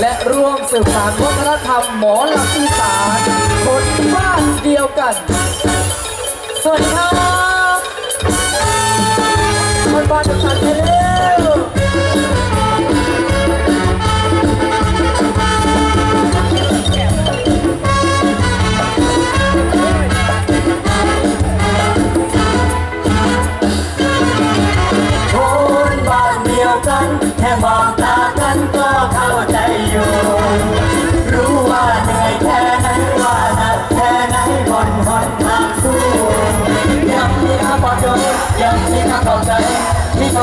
และร่วมสืบสานวัฒนธรรมหมอลำอีสานคนบ้านเดียวกัน สวัสดีครับคนบ้านเดียวกัน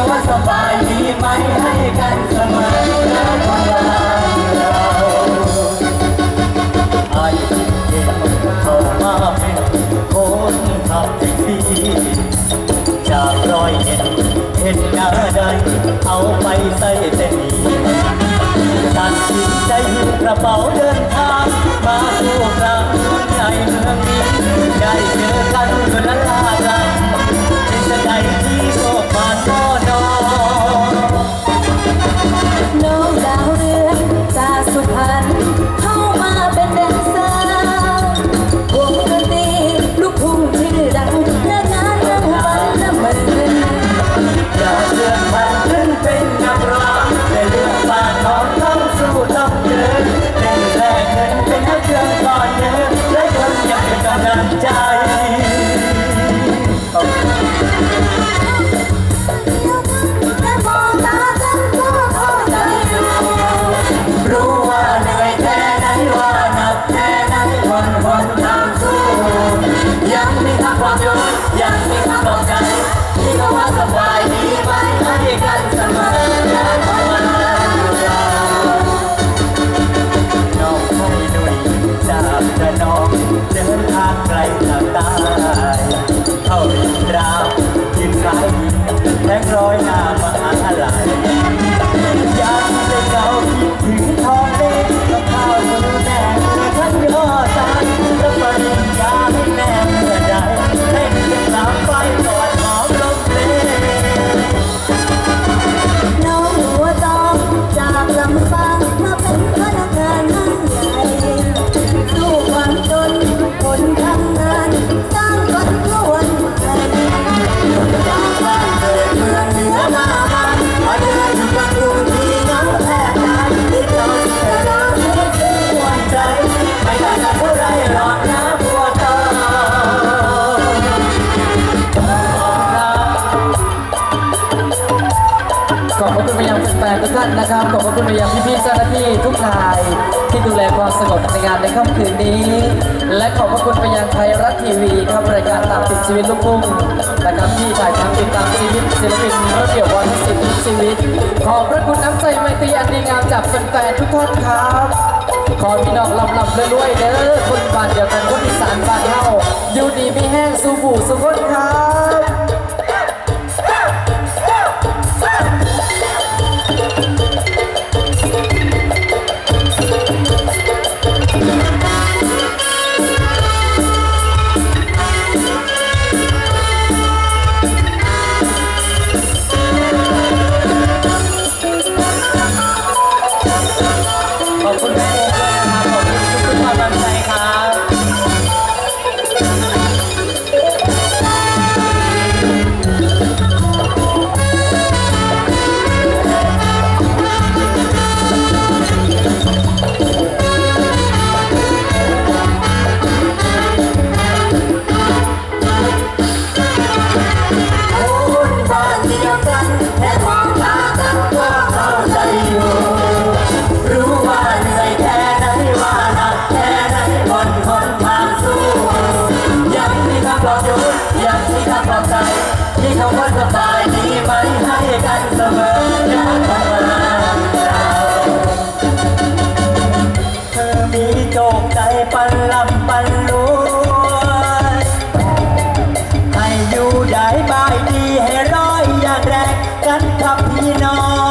ว่าสบายดีไหมให้กันเสมอแล้วคนเราไอ้เด็กเข้ามาเป็นคนขับแท็กซี่จากรอยเห็นเห็นหน้าใดเอาไปใส่เต็มตัดสินใจหิ้วกระเป๋าเดินทางมาสู่กลา เทุกท่านนะครับขอบพระคุณไปยังพี่ๆเจ้าหน้าที่ทุกนายที่ดูแลความสงบในงานในค่ำคืนนี้ และขอบพระคุณไปยังไทยรัฐทีวีครับรายการตามติดชีวิตลูกทุ่งนะครับที่ถ่ายทำติดตามชีวิตศิลปินระเบียบวันศิลป์ชีวิต ขอบพระคุณน้ำใจไมตรีอันดีงามจากแฟนๆทุกท่านครับขอพี่น้องลำลำรวยๆเด้อคนบ้านเดียวกันคนอีสานบ้านเฮาอยู่ดีมีแห้งสู้ผู้สุขคนครับ สอใจที่คำว่าสบายดีมันให้กันเสมออย่าทำมาเธอมีโจกใจปันลำปันรวยให้อยู่ได้บายดีให้ร้อยอย่างแรงกันทับพี่น้อง